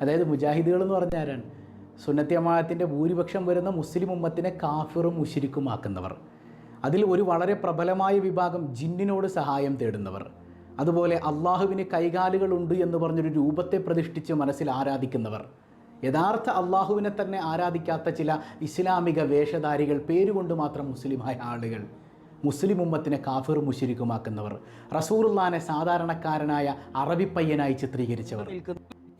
അതായത് മുജാഹിദുകൾ എന്ന് പറഞ്ഞ ആരാണ്? സുന്നത്യമാത്തിന്റെ ഭൂരിപക്ഷം വരുന്ന മുസ്ലിം ഉമ്മത്തിനെ കാഫിറും മുഷിരിക്കുമാക്കുന്നവർ അതിൽ ഒരു വളരെ പ്രബലമായ വിഭാഗം ജിന്നിനോട് സഹായം തേടുന്നവർ. അതുപോലെ അള്ളാഹുവിന് കൈകാലുകളുണ്ട് എന്ന് പറഞ്ഞൊരു രൂപത്തെ പ്രതിഷ്ഠിച്ച് മനസ്സിൽ ആരാധിക്കുന്നവർ. യഥാർത്ഥ അള്ളാഹുവിനെ തന്നെ ആരാധിക്കാത്ത ചില ഇസ്ലാമിക വേഷധാരികൾ പേരുകൊണ്ട് മാത്രം മുസ്ലിമായ ആളുകൾ മുസ്ലിം ഉമ്മത്തിനെ കാഫിർ മുഷിരിക്കുമാക്കുന്നവർ റസൂറുല്ലാനെ സാധാരണക്കാരനായ അറബിപ്പയ്യനായി ചിത്രീകരിച്ചവർ.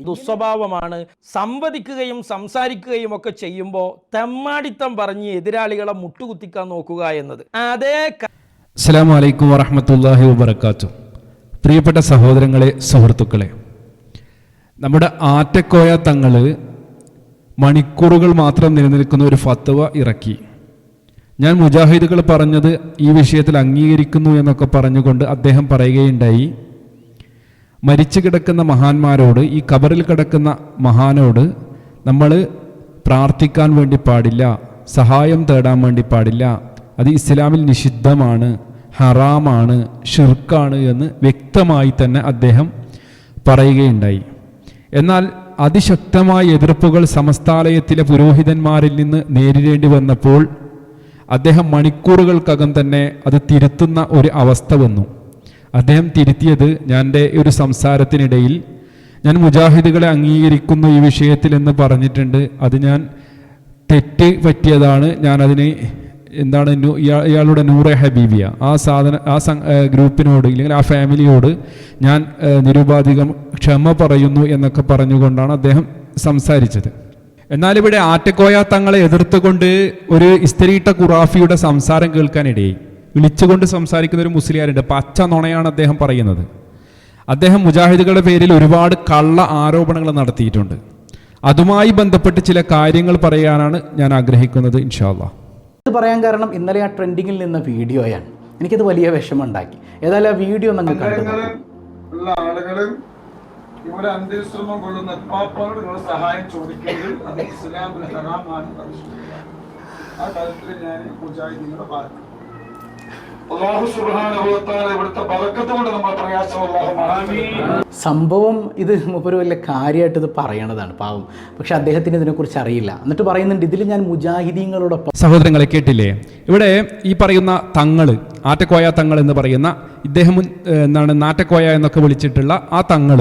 ദുസ്വഭാവമാണ്. സംവദിക്കുകയും സംസാരിക്കുകയും ഒക്കെ ചെയ്യുമ്പോൾ തെമ്മാടിത്തം പറഞ്ഞ് എതിരാളികളെ മുട്ടുകുത്തിക്കാൻ നോക്കുക എന്നത്. അതേ അസലാമലൈക്കും വലൈക്കും വറഹമത്തല്ലാഹി വബർക്കാത്തു പ്രിയപ്പെട്ട സഹോദരങ്ങളെ സുഹൃത്തുക്കളെ നമ്മുടെ ആറ്റക്കോയ തങ്ങൾ മണിക്കൂറുകൾ മാത്രം നിലനിൽക്കുന്ന ഒരു ഫത്വ ഇറക്കി. ഞാൻ മുജാഹിദുകൾ പറഞ്ഞത് ഈ വിഷയത്തിൽ അംഗീകരിക്കുന്നു എന്നൊക്കെ പറഞ്ഞുകൊണ്ട് അദ്ദേഹം പറയുകയുണ്ടായി. മരിച്ചു കിടക്കുന്ന മഹാന്മാരോട് ഈ കബറിൽ കിടക്കുന്ന മഹാനോട് നമ്മൾ പ്രാർത്ഥിക്കാൻ വേണ്ടി പാടില്ല സഹായം തേടാൻ വേണ്ടി പാടില്ല. അത് ഇസ്ലാമിൽ നിഷിദ്ധമാണ് ഹറാമാണ് ഷിർക്കാണ് എന്ന് വ്യക്തമായി തന്നെ അദ്ദേഹം പറയുകയുണ്ടായി. എന്നാൽ അതിശക്തമായ എതിർപ്പുകൾ സമസ്താലയത്തിലെ പുരോഹിതന്മാരിൽ നിന്ന് നേരിടേണ്ടി വന്നപ്പോൾ അദ്ദേഹം മണിക്കൂറുകൾക്കകം തന്നെ അത് തിരുത്തുന്ന ഒരു അവസ്ഥ വന്നു. അദ്ദേഹം തിരുത്തിയത് ഞാൻ എന്റെ ഒരു സംസാരത്തിനിടയിൽ. ഞാൻ മുജാഹിദുകളെ അംഗീകരിക്കുന്നു ഈ വിഷയത്തിൽ എന്ന് പറഞ്ഞിട്ടുണ്ട്. അത് ഞാൻ തെറ്റ് പറ്റിയതാണ്. ഞാൻ അതിനെ എന്താണ് ഇയാളുടെ നൂറെ ഹബീബിയ. ആ സാധന ആ ഗ്രൂപ്പിനോട് ഇല്ലെങ്കിൽ ആ ഫാമിലിയോട് ഞാൻ നിരുപാധികം ക്ഷമ പറയുന്നു എന്നൊക്കെ പറഞ്ഞുകൊണ്ടാണ് അദ്ദേഹം സംസാരിച്ചത്. എന്നാൽ ഇവിടെ ആറ്റക്കോയ തങ്ങളെ എതിർത്തുകൊണ്ട് ഒരു ഇസ്തരീട്ട ഖുറാഫിയുടെ സംസാരം കേൾക്കാനിടയായി. വിളിച്ചുകൊണ്ട് സംസാരിക്കുന്ന ഒരു മുസ്ലിയാരുണ്ട്. പച്ച നുണയാണ് അദ്ദേഹം പറയുന്നത്. അദ്ദേഹം മുജാഹിദുകളുടെ പേരിൽ ഒരുപാട് കള്ള ആരോപണങ്ങൾ നടത്തിയിട്ടുണ്ട്. അതുമായി ബന്ധപ്പെട്ട് ചില കാര്യങ്ങൾ പറയാനാണ് ഞാൻ ആഗ്രഹിക്കുന്നത് ഇൻഷാല്ല ഇത് പറയാൻ കാരണം ഇന്നലെ ആ ട്രെൻഡിങ്ങിൽ നിന്ന വീഡിയോയാണ്. എനിക്കത് വലിയ വിഷമമുണ്ടാക്കി. ഏതായാലും ആ വീഡിയോ നിങ്ങൾ കണ്ടു ഇവിടെ അന്ത്യശ്രമം കൊള്ളുന്ന എപ്പാപ്പാനോട് നിങ്ങൾ സഹായം ചോദിക്കുന്നത് അത് ഇസ്ലാമിൽ ഹറാമാണ് ഞാൻ മുജാഹിദീങ്ങളെ പറഞ്ഞു സംഭവം ഇത് ഒരു വലിയ കാര്യമായിട്ട് ഇത് പറയണതാണ് പാവം. പക്ഷെ അദ്ദേഹത്തിന് ഇതിനെക്കുറിച്ച് അറിയില്ല. എന്നിട്ട് പറയുന്നുണ്ട് ഇതിൽ ഞാൻ മുജാഹിദീങ്ങളോടൊപ്പം സഹോദരങ്ങളെ കേട്ടില്ലേ? ഇവിടെ ഈ പറയുന്ന തങ്ങൾ ആറ്റക്കോയ തങ്ങൾ എന്ന് പറയുന്ന ഇദ്ദേഹം എന്താണ് നാറ്റക്കോയ എന്നൊക്കെ വിളിച്ചിട്ടുള്ള ആ തങ്ങൾ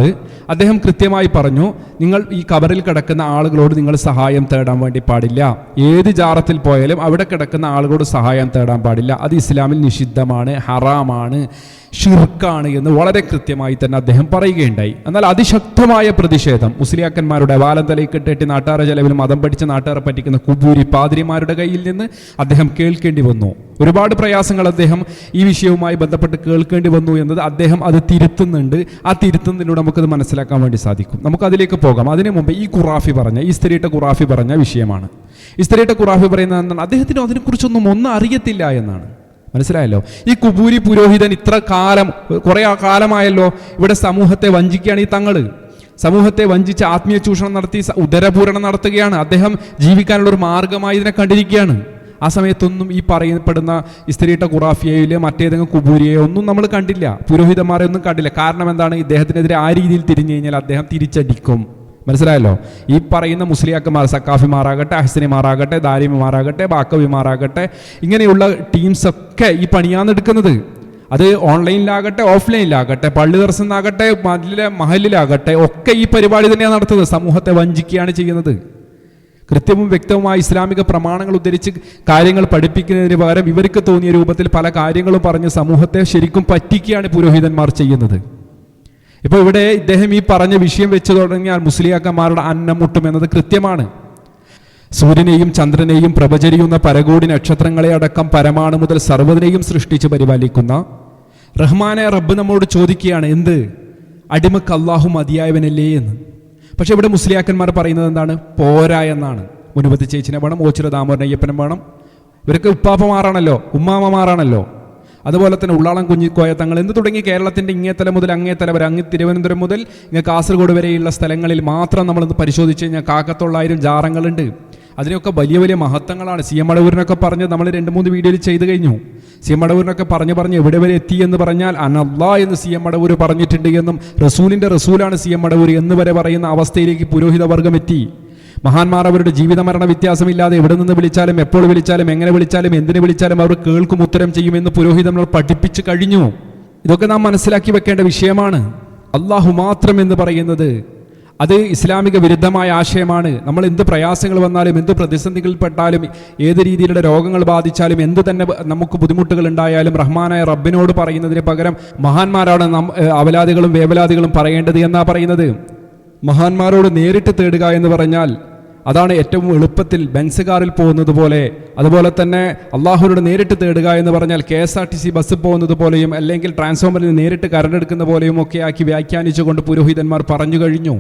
അദ്ദേഹം കൃത്യമായി പറഞ്ഞു നിങ്ങൾ ഈ കബറിൽ കിടക്കുന്ന ആളുകളോട് നിങ്ങൾ സഹായം തേടാൻ വേണ്ടി പാടില്ല. ഏത് ജാറത്തിൽ പോയാലും അവിടെ കിടക്കുന്ന ആളുകളോട് സഹായം തേടാൻ പാടില്ല. അത് ഇസ്ലാമിൽ നിഷിദ്ധമാണ് ഹറാമാണ്. ഷിർക്കാണ് എന്ന് വളരെ കൃത്യമായി തന്നെ അദ്ദേഹം പറയുകയുണ്ടായി. എന്നാൽ അതിശക്തമായ പ്രതിഷേധം മുസ്ലിയാക്കന്മാരുടെ വാലം തലയിക്കെട്ടിട്ട് നാട്ടാറ ചെലവിൽ മതം പഠിച്ച നാട്ടാറെ പറ്റിക്കുന്ന കുബൂരി പാതിരിമാരുടെ കയ്യിൽ നിന്ന് അദ്ദേഹം കേൾക്കേണ്ടി വന്നു. ഒരുപാട് പ്രയാസങ്ങൾ അദ്ദേഹം ഈ വിഷയവുമായി ബന്ധപ്പെട്ട് കേൾക്കേണ്ടി വന്നു എന്നത് അദ്ദേഹം അത് തിരുത്തുന്നുണ്ട്. ആ തിരുത്തുന്നതിലൂടെ നമുക്കത് മനസ്സിലാക്കാൻ വേണ്ടി സാധിക്കും. നമുക്ക് അതിലേക്ക് പോകാം. അതിനു മുമ്പ് ഈ ഖുറാഫി പറഞ്ഞ ഈ സ്ത്രീയുടെ ഖുറാഫി പറഞ്ഞ വിഷയമാണ്. ഈ സ്ത്രീയുടെ ഖുറാഫി പറയുന്നത് എന്താണ് അദ്ദേഹത്തിന് അതിനെക്കുറിച്ചൊന്നും ഒന്നും അറിയത്തില്ല എന്നാണ്. മനസ്സിലായല്ലോ? ഈ കുബൂരി പുരോഹിതൻ ഇത്ര കാലം കുറേ കാലമായല്ലോ ഇവിടെ സമൂഹത്തെ വഞ്ചിക്കുകയാണ് ഈ തങ്ങൾ. സമൂഹത്തെ വഞ്ചിച്ച് ആത്മീയ ചൂഷണം നടത്തി ഉദരപൂരണം നടത്തുകയാണ്. അദ്ദേഹം ജീവിക്കാനുള്ള ഒരു മാർഗമായി ഇതിനെ കണ്ടിരിക്കുകയാണ്. ആ സമയത്തൊന്നും ഈ പറയപ്പെടുന്ന ഇസ്ത്രീട്ട ഖുറാഫിയയിലെ മറ്റേതെങ്കിലും കുബൂരിയോ ഒന്നും നമ്മൾ കണ്ടില്ല. പുരോഹിതന്മാരെ ഒന്നും കണ്ടില്ല. കാരണം എന്താണ്? ഇദ്ദേഹത്തിനെതിരെ ആ രീതിയിൽ തിരിഞ്ഞു കഴിഞ്ഞാൽ അദ്ദേഹം തിരിച്ചടിക്കും. മനസ്സിലായല്ലോ? ഈ പറയുന്ന മുസ്ലിയാക്കന്മാർ സക്കാഫിമാരാകട്ടെ അഹ്സനിമാരാകട്ടെ ദാരിമിമാരാകട്ടെ ബാക്കവിമാരാകട്ടെ ഇങ്ങനെയുള്ള ടീംസൊക്കെ ഈ പണിയാണ് എടുക്കുന്നത്. അത് ഓൺലൈനിലാകട്ടെ ഓഫ്ലൈനിലാകട്ടെ പള്ളി ദർശനാകട്ടെ മതിലെ മഹലിലാകട്ടെ ഒക്കെ ഈ പരിപാടി തന്നെയാണ് നടത്തുന്നത്. സമൂഹത്തെ വഞ്ചിക്കുകയാണ് ചെയ്യുന്നത്. കൃത്യവും വ്യക്തവുമായ ഇസ്ലാമിക പ്രമാണങ്ങൾ ഉദ്ധരിച്ച് കാര്യങ്ങൾ പഠിപ്പിക്കുന്നതിന് പകരം ഇവർക്ക് തോന്നിയ രൂപത്തിൽ പല കാര്യങ്ങളും പറഞ്ഞ് സമൂഹത്തെ ശരിക്കും പറ്റിക്കുകയാണ് പുരോഹിതന്മാർ ചെയ്യുന്നത്. ഇപ്പൊ ഇവിടെ ഇദ്ദേഹം ഈ പറഞ്ഞ വിഷയം വെച്ച് തുടങ്ങിയാൽ മുസ്ലിയാക്കന്മാരുടെ അന്നം മുട്ടും എന്നത് കൃത്യമാണ്. സൂര്യനെയും ചന്ദ്രനെയും പ്രഭചരിയുന്ന പരകോടി നക്ഷത്രങ്ങളെ അടക്കം പരമാണു മുതൽ സർവതിനെയും സൃഷ്ടിച്ച് പരിപാലിക്കുന്ന റഹ്മാനെ റബ്ബ് നമ്മോട് ചോദിക്കുകയാണ് എന്ത്? അടിമക്ക് അള്ളാഹു മതിയായവനല്ലേ എന്ന്. പക്ഷെ ഇവിടെ മുസ്ലിയാക്കന്മാർ പറയുന്നത് എന്താണ്? പോരാ എന്നാണ്. മുനുപതി ചേച്ചിനെ വേണം ഓച്ചിറ ദാമോദരൻ അയ്യപ്പനും വേണം. ഇവരൊക്കെ ഉപ്പാപ്പമാരാണല്ലോ ഉമ്മാമ്മമാരാണല്ലോ. അതുപോലെ തന്നെ ഉള്ളാളം കുഞ്ഞിക്കോയ തങ്ങൾ എന്ന് തുടങ്ങി കേരളത്തിന്റെ ഇങ്ങേത്തല മുതൽ അങ്ങേത്തല വരെ? അങ്ങ് തിരുവനന്തപുരം മുതൽ ഇങ്ങ് കാസർഗോഡ് വരെയുള്ള സ്ഥലങ്ങളിൽ മാത്രം നമ്മളൊന്ന് പരിശോധിച്ച് കഴിഞ്ഞാൽ കാക്കത്തൊള്ളായിരം ജാറങ്ങളുണ്ട്. അതിനൊക്കെ വലിയ വലിയ മഹത്വങ്ങളാണ്. സി എം അടവൂരിനൊക്കെ പറഞ്ഞ് നമ്മൾ രണ്ട് മൂന്ന് വീഡിയോയിൽ ചെയ്തു കഴിഞ്ഞു. സി എം അടവൂരിനൊക്കെ പറഞ്ഞ് പറഞ്ഞ് എവിടെ വരെ എത്തി എന്ന് പറഞ്ഞാൽ അനല്ല എന്ന് സി എം അടവൂർ പറഞ്ഞിട്ടുണ്ട് എന്നും റസൂലിന്റെ റസൂലാണ് സി എം അടവൂർ എന്ന് വരെ പറയുന്ന അവസ്ഥയിലേക്ക് പുരോഹിത വർഗം എത്തി. മഹാന്മാർ അവരുടെ ജീവിത മരണ വ്യത്യാസമില്ലാതെ എവിടെ നിന്ന് വിളിച്ചാലും എപ്പോൾ വിളിച്ചാലും എങ്ങനെ വിളിച്ചാലും എന്തിനു വിളിച്ചാലും അവർ കേൾക്കും ഉത്തരം ചെയ്യുമെന്ന് പുരോഹിതന്മാർ പഠിപ്പിച്ചു കഴിഞ്ഞു. ഇതൊക്കെ നാം മനസ്സിലാക്കി വെക്കേണ്ട വിഷയമാണ്. അള്ളാഹു മാത്രം എന്ന് പറയുന്നത് അത് ഇസ്ലാമിക വിരുദ്ധമായ ആശയമാണ്. നമ്മൾ എന്ത് പ്രയാസങ്ങൾ വന്നാലും എന്ത് പ്രതിസന്ധികളിൽപ്പെട്ടാലും ഏത് രീതിയിലുള്ള രോഗങ്ങൾ ബാധിച്ചാലും എന്ത് തന്നെ നമുക്ക് ബുദ്ധിമുട്ടുകൾ ഉണ്ടായാലും റഹ്മാനായ റബ്ബിനോട് പറയുന്നതിന് പകരം മഹാന്മാരാണ് നം അവലാദികളും വേവലാദികളും പറയേണ്ടത് എന്നാ പറയുന്നത്? മഹാന്മാരോട് നേരിട്ട് തേടുക എന്ന് പറഞ്ഞാൽ അതാണ് ഏറ്റവും എളുപ്പത്തിൽ ബെൻസ് കാറിൽ പോകുന്നത് പോലെ. അതുപോലെ തന്നെ അള്ളാഹുനോട് നേരിട്ട് തേടുക എന്ന് പറഞ്ഞാൽ K S R T C bus പോകുന്നത് പോലെയും അല്ലെങ്കിൽ ട്രാൻസ്ഫോമറിൽ നേരിട്ട് എടുക്കുന്ന പോലെയും ഒക്കെ ആക്കി വ്യാഖ്യാനിച്ചുകൊണ്ട് പുരോഹിതന്മാർ പറഞ്ഞു കഴിഞ്ഞു.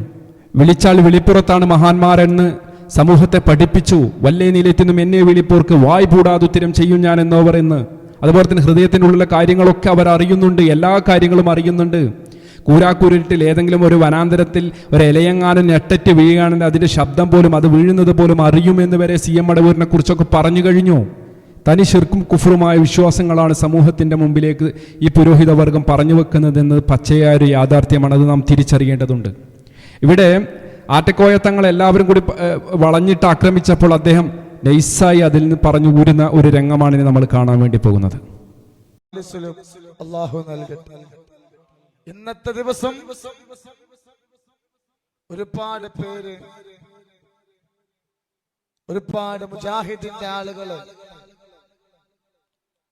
വിളിച്ചാൽ വിളിപ്പുറത്താണ് മഹാന്മാരെന്ന് സമൂഹത്തെ പഠിപ്പിച്ചു. വല്ലേ നിലയത്തിനും എന്നെ വിളിപ്പോർക്ക് വായ് പൂടാതുത്തരം ചെയ്യും ഞാൻ എന്നവർ എന്ന്. അതുപോലെ തന്നെ ഹൃദയത്തിനുള്ളിലെ കാര്യങ്ങളൊക്കെ അവർ അറിയുന്നുണ്ട്. എല്ലാ കാര്യങ്ങളും അറിയുന്നുണ്ട്. കൂരാക്കൂരിട്ടിൽ ഏതെങ്കിലും ഒരു വനാന്തരത്തിൽ ഒരു ഇലയങ്ങാനും ഞെട്ടറ്റ് വീഴുകയാണെങ്കിൽ അതിന്റെ ശബ്ദം പോലും അത് വീഴുന്നത് പോലും അറിയുമെന്ന് വരെ സി എം അടവൂരിനെ കുറിച്ചൊക്കെ പറഞ്ഞു കഴിഞ്ഞു. തനി ശിർക്കും കുഫറുമായ വിശ്വാസങ്ങളാണ് സമൂഹത്തിന്റെ മുമ്പിലേക്ക് ഈ പുരോഹിതവർഗം പറഞ്ഞു വെക്കുന്നതെന്ന് പച്ചയായ ഒരു യാഥാർത്ഥ്യമാണ് അത് നാം തിരിച്ചറിയേണ്ടതുണ്ട്. ഇവിടെ ആറ്റക്കോയ തങ്ങൾ എല്ലാവരും കൂടി വളഞ്ഞിട്ട് ആക്രമിച്ചപ്പോൾ അദ്ദേഹം നൈസായി അതിൽ നിന്ന് പറഞ്ഞു ഊരുന്ന ഒരു രംഗമാണ് നമ്മൾ കാണാൻ വേണ്ടി പോകുന്നത്. അള്ളാഹു നൽകട്ടെ. ഇന്നത്തെ ദിവസം ഒരുപാട് പേര് ഒരുപാട് മുജാഹിദിന്റെ ആളുകൾ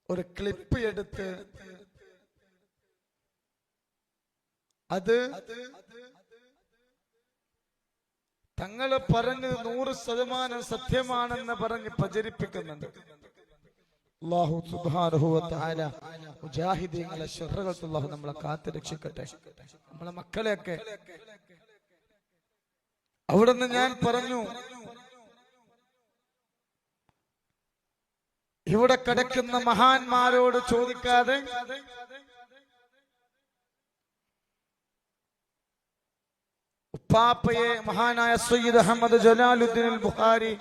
ഒരു ക്ലിപ്പ് എടുത്ത് അത് തങ്ങൾ പറഞ്ഞത് നൂറ് ശതമാനം സത്യമാണെന്ന് പറഞ്ഞ് പ്രചരിപ്പിക്കുന്നുണ്ട്. അള്ളാഹു തആല മുജാഹിദീങ്ങളെ ഷർറുകൾക്ക് അള്ളാഹു നമ്മളെ കാത്തു രക്ഷിക്കട്ടെ. നമ്മളെ മക്കളെയൊക്കെ അവിടുന്ന് ഞാൻ പറഞ്ഞു. ഇവിടെ കിടക്കുന്ന മഹാന്മാരോട് ചോദിക്കാതെ ഉപ്പാപ്പയെ മഹാനായ സയ്യിദ് അഹമ്മദ് ജലാലുദ്ദീൻ ബുഹാരി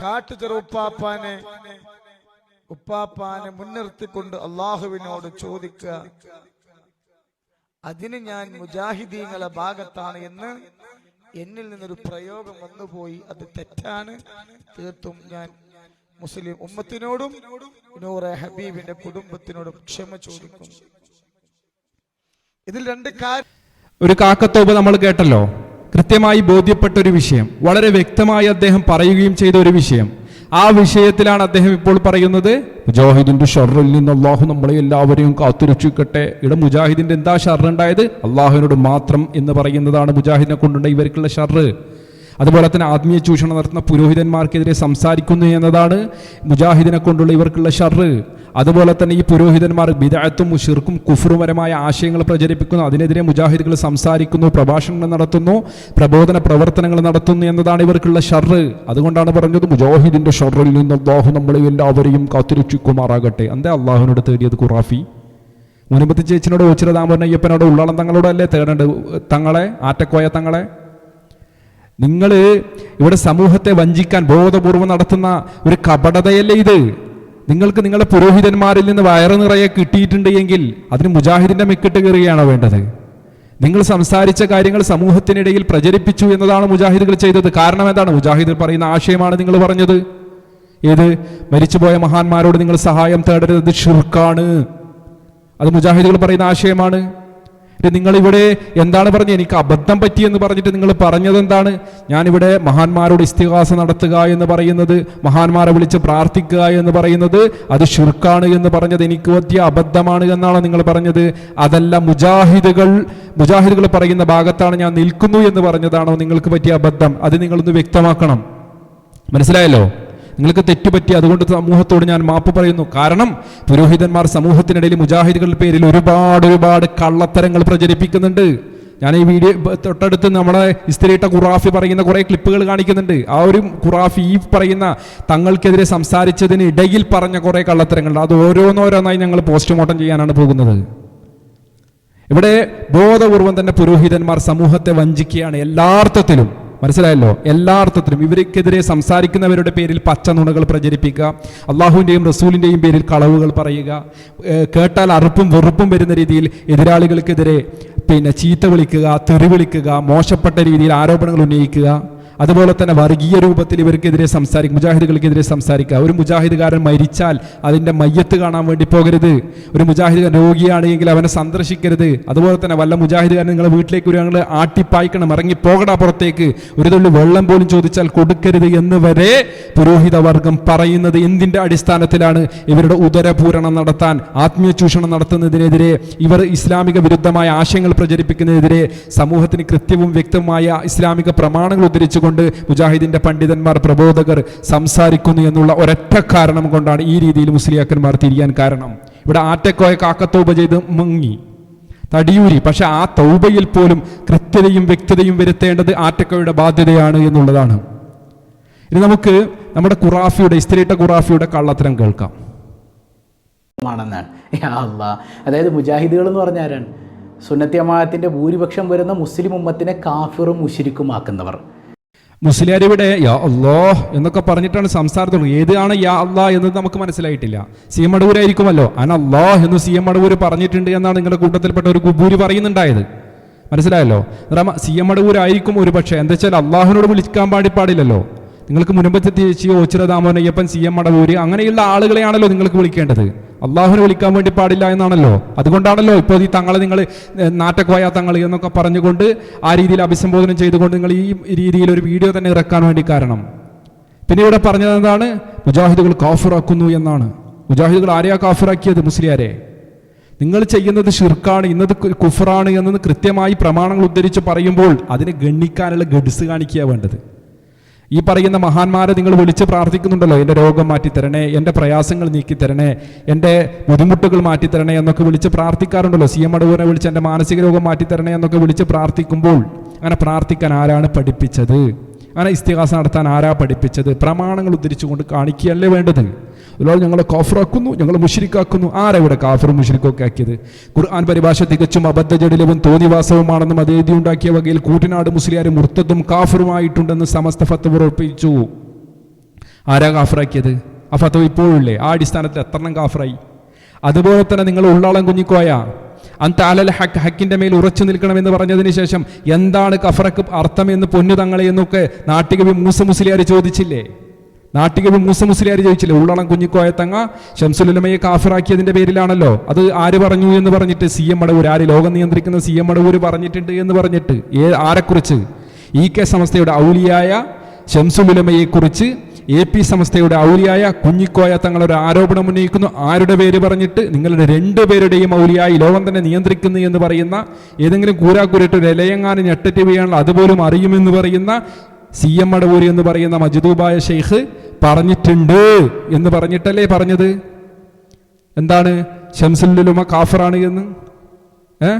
കാട്ടുചെറു ഉപ്പാപ്പാനെ ഉപ്പാപ്പാനെ മുൻനിർത്തിക്കൊണ്ട് അള്ളാഹുവിനോട് ചോദിക്കുക. അതിന് ഞാൻ മുജാഹിദീങ്ങളെ ഭാഗത്താണ് എന്ന് എന്നിൽ നിന്നൊരു പ്രയോഗം വന്നുപോയി. അത് തെറ്റാണ്. തീർത്തും ഞാൻ മുസ്ലിം ഉമ്മത്തിനോടും നൂറെ ഹബീബിന്റെ കുടുംബത്തിനോടും ക്ഷമ ചോദിക്കും ഇതിൽ രണ്ട് കാര്യം ഒരു കാക്കത്തോപ്പ് നമ്മൾ കേട്ടല്ലോ. കൃത്യമായി ബോധ്യപ്പെട്ട ഒരു വിഷയം. വളരെ വ്യക്തമായി അദ്ദേഹം പറയുകയും ചെയ്ത ഒരു വിഷയം. ആ വിഷയത്തിലാണ് അദ്ദേഹം ഇപ്പോൾ പറയുന്നത്. മുജാഹിദിന്റെ ഷർറിൽ നിന്ന് അള്ളാഹു നമ്മളെ എല്ലാവരെയും കാത്തുരക്ഷിക്കട്ടെ. ഇവിടെ മുജാഹിദിന്റെ എന്താ ഷർറുണ്ടായത്? അള്ളാഹുവിനോട് മാത്രം എന്ന് പറയുന്നതാണ് മുജാഹിദിനെ കൊണ്ടുണ്ട ഇവർക്കുള്ള ഷർറ്. അതുപോലെ തന്നെ ആത്മീയ ചൂഷണം നടത്തുന്ന പുരോഹിതന്മാർക്കെതിരെ സംസാരിക്കുന്നു എന്നതാണ് മുജാഹിദിനെ കൊണ്ടുള്ള ഇവർക്കുള്ള ഷർറ്. അതുപോലെ തന്നെ ഈ പുരോഹിതന്മാർ ബിദായത്തും ഷിർക്കും കുഫറുപരമായ ആശയങ്ങൾ പ്രചരിപ്പിക്കുന്നു. അതിനെതിരെ മുജാഹിദുകൾ സംസാരിക്കുന്നു പ്രഭാഷണങ്ങൾ നടത്തുന്നു പ്രബോധന പ്രവർത്തനങ്ങൾ നടത്തുന്നു എന്നതാണ് ഇവർക്കുള്ള ഷർറ്. അതുകൊണ്ടാണ് പറഞ്ഞത് മുജാഹിദിന്റെ ഷർറിൽ നിന്ന് അള്ളാഹു നമ്മളെ എല്ലാവരെയും കാത്തിരക്ഷിക്കുമാറാകട്ടെ എന്താ അള്ളാഹുവിനോട് തേടിയത് ഖുറാഫി? മുനമ്പത്തി ചേച്ചിനോട് ചോദിച്ചത് താൻ പറഞ്ഞ അയ്യപ്പനോട് ഉള്ളളം തങ്ങളോടല്ലേ തേടേണ്ടത്? തങ്ങളെ ആറ്റക്കോയ തങ്ങളെ? നിങ്ങൾ ഇവിടെ സമൂഹത്തെ വഞ്ചിക്കാൻ ബോധപൂർവം നടത്തുന്ന ഒരു കപടതയല്ലേ ഇത്? നിങ്ങൾക്ക് നിങ്ങളുടെ പുരോഹിതന്മാരിൽ നിന്ന് വയറ് നിറയെ കിട്ടിയിട്ടുണ്ട് എങ്കിൽ അതിന് മുജാഹിദിന്റെ മെക്കിട്ട് കയറുകയാണോ വേണ്ടത്? നിങ്ങൾ സംസാരിച്ച കാര്യങ്ങൾ സമൂഹത്തിനിടയിൽ പ്രചരിപ്പിച്ചു എന്നതാണ് മുജാഹിദുകൾ ചെയ്തത്. കാരണം എന്താണ്? മുജാഹിദ് പറയുന്ന ആശയമാണ് നിങ്ങൾ പറഞ്ഞത്. ഏത്? മരിച്ചുപോയ മഹാന്മാരോട് നിങ്ങൾ സഹായം തേടരുത്. ഷിർക്കാണ്. അത് മുജാഹിദുകൾ പറയുന്ന ആശയമാണ്. നിങ്ങൾ ഇവിടെ എന്താണ് പറഞ്ഞത്? എനിക്ക് അബദ്ധം പറ്റിയെന്ന് പറഞ്ഞിട്ട് നിങ്ങൾ പറഞ്ഞത് എന്താണ്? ഞാനിവിടെ മഹാന്മാരോട് ഇസ്തിഹാസ നടത്തുക എന്ന് പറയുന്നത് മഹാന്മാരെ വിളിച്ച് പ്രാർത്ഥിക്കുക എന്ന് പറയുന്നത് അത് ഷിർക്കാണ് എന്ന് പറഞ്ഞത് എനിക്ക് പറ്റിയ അബദ്ധമാണ് എന്നാണ് നിങ്ങൾ പറഞ്ഞത്. അതല്ല മുജാഹിദുകൾ മുജാഹിദുകൾ പറയുന്ന ഭാഗത്താണ് ഞാൻ നിൽക്കുന്നു എന്ന് പറഞ്ഞതാണോ നിങ്ങൾക്ക് പറ്റിയ അബദ്ധം? അത് നിങ്ങളൊന്ന് വ്യക്തമാക്കണം. മനസ്സിലായല്ലോ? നിങ്ങൾക്ക് തെറ്റുപറ്റി അതുകൊണ്ട് സമൂഹത്തോട് ഞാൻ മാപ്പ് പറയുന്നു. കാരണം പുരോഹിതന്മാർ സമൂഹത്തിനിടയിൽ മുജാഹിദുകളുടെ പേരിൽ ഒരുപാട് ഒരുപാട് കള്ളത്തരങ്ങൾ പ്രചരിപ്പിക്കുന്നുണ്ട്. ഞാൻ ഈ വീഡിയോ തൊട്ടടുത്ത് നമ്മളെ ഇസ്തിരിയിട്ട ഖുറാഫി പറയുന്ന കുറേ ക്ലിപ്പുകൾ കാണിക്കുന്നുണ്ട്. ആ ഒരു ഖുറാഫി ഈ പറയുന്ന തങ്ങൾക്കെതിരെ സംസാരിച്ചതിന് ഇടയിൽ പറഞ്ഞ കുറേ കള്ളത്തരങ്ങളുണ്ട്. അത് ഓരോന്നോരോന്നായി ഞങ്ങൾ പോസ്റ്റ്മോർട്ടം ചെയ്യാനാണ് പോകുന്നത്. ഇവിടെ ബോധപൂർവം തന്നെ പുരോഹിതന്മാർ സമൂഹത്തെ വഞ്ചിക്കുകയാണ് എല്ലാ അർത്ഥത്തിലും മനസ്സിലായല്ലോ? എല്ലാ അർത്ഥത്തിലും ഇവർക്കെതിരെ സംസാരിക്കുന്നവരുടെ പേരിൽ പച്ച നുണകൾ പ്രചരിപ്പിക്കുക അള്ളാഹുവിന്റെയും റസൂലിന്റെയും പേരിൽ കളവുകൾ പറയുക കേട്ടാൽ അറുപ്പും വെറുപ്പും വരുന്ന രീതിയിൽ എതിരാളികൾക്കെതിരെ പിന്നെ ചീത്ത വിളിക്കുക തെറി വിളിക്കുക മോശപ്പെട്ട രീതിയിൽ ആരോപണങ്ങൾ ഉന്നയിക്കുക. അതുപോലെ തന്നെ വർഗീയ രൂപത്തിൽ ഇവർക്കെതിരെ സംസാരിക്കും മുജാഹിദുകൾക്കെതിരെ സംസാരിക്കുക. ഒരു മുജാഹിദുകാരൻ മരിച്ചാൽ അതിന്റെ മയ്യത്ത് കാണാൻ വേണ്ടി പോകരുത്. ഒരു മുജാഹിദ് രോഗിയാണെങ്കിൽ അവനെ സന്ദർശിക്കരുത്. അതുപോലെ തന്നെ വല്ല മുജാഹിദുകാരൻ നിങ്ങളെ വീട്ടിലേക്ക് ഒരു ഞങ്ങൾ ആട്ടിപ്പായിക്കണം ഇറങ്ങി പോകടാ പുറത്തേക്ക്. ഒരു തുള്ളി വെള്ളം പോലും ചോദിച്ചാൽ കൊടുക്കരുത് എന്ന് വരെ പുരോഹിത വർഗം പറയുന്നത് എന്തിന്റെ അടിസ്ഥാനത്തിലാണ്? ഇവരുടെ ഉദരപൂരണം നടത്താൻ ആത്മീയ ചൂഷണം നടത്തുന്നതിനെതിരെ ഇവർ ഇസ്ലാമിക വിരുദ്ധമായ ആശയങ്ങൾ പ്രചരിപ്പിക്കുന്നതിനെതിരെ സമൂഹത്തിന് കൃത്യവും വ്യക്തവുമായ ഇസ്ലാമിക പ്രമാണങ്ങൾ ഉദ്ധരിച്ചുകൊണ്ട് മുജാഹിദിന്റെ പണ്ഡിതന്മാർ പ്രബോധകർ സംസാരിക്കുന്നു എന്നുള്ള ഒരൊറ്റ കാരണം കൊണ്ടാണ് ഈ രീതിയിൽ മുസ്ലിയാക്കന്മാർ തിരിയാൻ കാരണം. ഇവിടെ ആറ്റക്കോയ കാക്കത്തോപ ചെയ്ത് മുങ്ങി. തടിയൂരി. പക്ഷെ ആ തൗബയിൽ പോലും കൃത്യതയും വ്യക്തതയും വരുത്തേണ്ടത് ആറ്റക്കോയുടെ ബാധ്യതയാണ് എന്നുള്ളതാണ്. ഇനി നമുക്ക് നമ്മുടെ ഖുറാഫിയുടെ ഇസ്ത്രീട്ട ഖുറാഫിയുടെ കള്ളത്തരം കേൾക്കാം. അതായത് മുജാഹിദുകൾ എന്ന് പറഞ്ഞ ആരാണ്? സുന്നത്യമാത്തിന്റെ ഭൂരിപക്ഷം വരുന്ന മുസ്ലിം ഉമ്മത്തിനെ കാഫിറും മുഷിരിക്കുമാക്കുന്നവർ മുസ്ലിയാർ ഇവിടെ യാ അല്ലോ എന്നൊക്കെ പറഞ്ഞിട്ടാണ് സംസാരത്തുള്ളൂ ഏതാണ് യാ അല്ലാ എന്നത് നമുക്ക് മനസ്സിലായിട്ടില്ല. സി എം മടവൂരായിരിക്കുമല്ലോ അൻ അല്ലോ എന്ന് സി എം മടവൂര് പറഞ്ഞിട്ടുണ്ട് എന്നാണ് നിങ്ങളുടെ കൂട്ടത്തിൽപ്പെട്ട ഒരു കുബൂര് പറയുന്നുണ്ടായത്. മനസ്സിലായല്ലോ? സി എം മടവൂരായിരിക്കും ഒരു പക്ഷേ. എന്താ വെച്ചാൽ അള്ളാഹുനോട് വിളിക്കാൻ പാടി പാടില്ലല്ലോ നിങ്ങൾക്ക് മുൻപത്തെ ചേച്ചി ഓച്ചിറദാമോനയ്യപ്പൻ സി എം മടവൂര് അങ്ങനെയുള്ള ആളുകളെയാണല്ലോ നിങ്ങൾക്ക് വിളിക്കേണ്ടത്. അള്ളാഹുവിനെ വിളിക്കാൻ വേണ്ടി പാടില്ല എന്നാണല്ലോ. അതുകൊണ്ടാണല്ലോ ഇപ്പോൾ ഈ തങ്ങളെ നിങ്ങൾ നാട്ടക്കോയ തങ്ങൾ എന്നൊക്കെ പറഞ്ഞുകൊണ്ട് ആ രീതിയിൽ അഭിസംബോധന ചെയ്തുകൊണ്ട് നിങ്ങൾ ഈ രീതിയിൽ ഒരു വീഡിയോ തന്നെ ഇറക്കാൻ വേണ്ടി കാരണം. പിന്നെ ഇവിടെ പറഞ്ഞത് എന്താണ്? മുജാഹിദുകൾ കാഫിറാക്കുന്നു എന്നാണ്. മുജാഹിദുകൾ ആരെയാ കാഫിറാക്കിയത്? മുസ്ലിയാരെ. നിങ്ങൾ ചെയ്യുന്നത് ഷിർക്കാണ് ഇന്നത് കുഫറാണ് എന്നത് കൃത്യമായി പ്രമാണങ്ങൾ ഉദ്ധരിച്ച് പറയുമ്പോൾ അതിനെ ഗണ്ണിക്കാനുള്ള ഗഡ്സ് കാണിക്കുക വേണ്ടത്. ഈ പറയുന്ന മഹാന്മാരെ നിങ്ങൾ വിളിച്ച് പ്രാർത്ഥിക്കുന്നുണ്ടല്ലോ എന്റെ രോഗം മാറ്റിത്തരണേ എന്റെ പ്രയാസങ്ങൾ നീക്കിത്തരണേ എന്റെ ബുദ്ധിമുട്ടുകൾ മാറ്റിത്തരണേ എന്നൊക്കെ വിളിച്ച് പ്രാർത്ഥിക്കാറുണ്ടല്ലോ. സി എം അടൂരിനെ വിളിച്ച് എന്റെ മാനസിക രോഗം മാറ്റിത്തരണേ എന്നൊക്കെ വിളിച്ച് പ്രാർത്ഥിക്കുമ്പോൾ അങ്ങനെ പ്രാർത്ഥിക്കാൻ ആരാണ് പഠിപ്പിച്ചത്? അങ്ങനെ ഇസ്തിഹാസം നടത്താൻ ആരാ പഠിപ്പിച്ചത്? പ്രമാണങ്ങൾ ഉദ്ധരിച്ചുകൊണ്ട് കാണിക്കുകയല്ലേ വേണ്ടത്? അതുപോലെ ഞങ്ങളെ കാഫറാക്കുന്നു ഞങ്ങളെ മുഷിരിക്കാക്കുന്നു. ആരാ ഇവിടെ കാഫറും മുഷിരിക്കൊക്കെ ആക്കിയത്? ഖുർആൻ പരിഭാഷ തികച്ചും അബദ്ധജടിലവും തോന്നിവാസവുമാണെന്നും അത് എഴുതി ഉണ്ടാക്കിയ വകയിൽ കൂട്ടിനാട് മുസ്ലിയാരും മുർത്തതും കാഫറുമായിട്ടുണ്ടെന്ന് സമസ്ത ഫത്തവർ ഉറപ്പിച്ചു. ആരാ കാഫറാക്കിയത്? ആ ഫത്തവ ഇപ്പോഴില്ലേ? ആ അടിസ്ഥാനത്തിൽ എത്രണ്ണം കാഫറായി? അതുപോലെ തന്നെ നിങ്ങൾ ഉള്ളാളം കുഞ്ഞിക്കോയ. അന്താലൽ ഹക്ക് ഹക്കിന്റെ മേൽ ഉറച്ചു നിൽക്കണമെന്ന് പറഞ്ഞതിന് ശേഷം എന്താണ് കഫറക്ക് അർത്ഥം എന്ന് പൊന്നു തങ്ങളെ എന്നൊക്കെ നാട്ടികവി മൂസ മുസ്ലിയാർ ചോദിച്ചില്ലേ? നാട്ടികവി മൂസ മുസ്ലിയാർ ചോദിച്ചില്ലേ ഉള്ളളം കുഞ്ഞിക്കോയ തങ്ങ ഷംസുലമയെ കാഫിറാക്കിയതിന്റെ പേരിലാണല്ലോ. അത് ആര് പറഞ്ഞു എന്ന് പറഞ്ഞിട്ട് സി എം മടവൂർ ആര് ലോകം നിയന്ത്രിക്കുന്ന സി എം മടവൂർ പറഞ്ഞിട്ടുണ്ട് എന്ന് പറഞ്ഞിട്ട് ഏ ആരെക്കുറിച്ച്? ഇ കെ സംസ്ഥയുടെ ഔലിയായ ഷംസുലുലമയെക്കുറിച്ച് എ പി സംസ്ഥയുടെ ഔലിയായ കുഞ്ഞിക്കോയ തങ്ങളൊരു ആരോപണം ഉന്നയിക്കുന്നു. ആരുടെ പേര് പറഞ്ഞിട്ട്? നിങ്ങളുടെ രണ്ടുപേരുടെയും ഔലിയായി ലോകം തന്നെ നിയന്ത്രിക്കുന്നു എന്ന് പറയുന്ന ഏതെങ്കിലും കൂരാക്കൂരിട്ട് ഒരു ഇലയങ്ങാനും ഞെട്ടറ്റ് വീഴാനുള്ള അതുപോലും അറിയുമെന്ന് പറയുന്ന സി എം മടവൂരി എന്ന് പറയുന്ന മജിദൂബായ ഷെയ്ഖ് പറഞ്ഞിട്ടുണ്ട് എന്ന് പറഞ്ഞിട്ടല്ലേ പറഞ്ഞത്? എന്താണ്? ഷംസുല്ലുമ കാഫറാണ് എന്ന്? ഏ?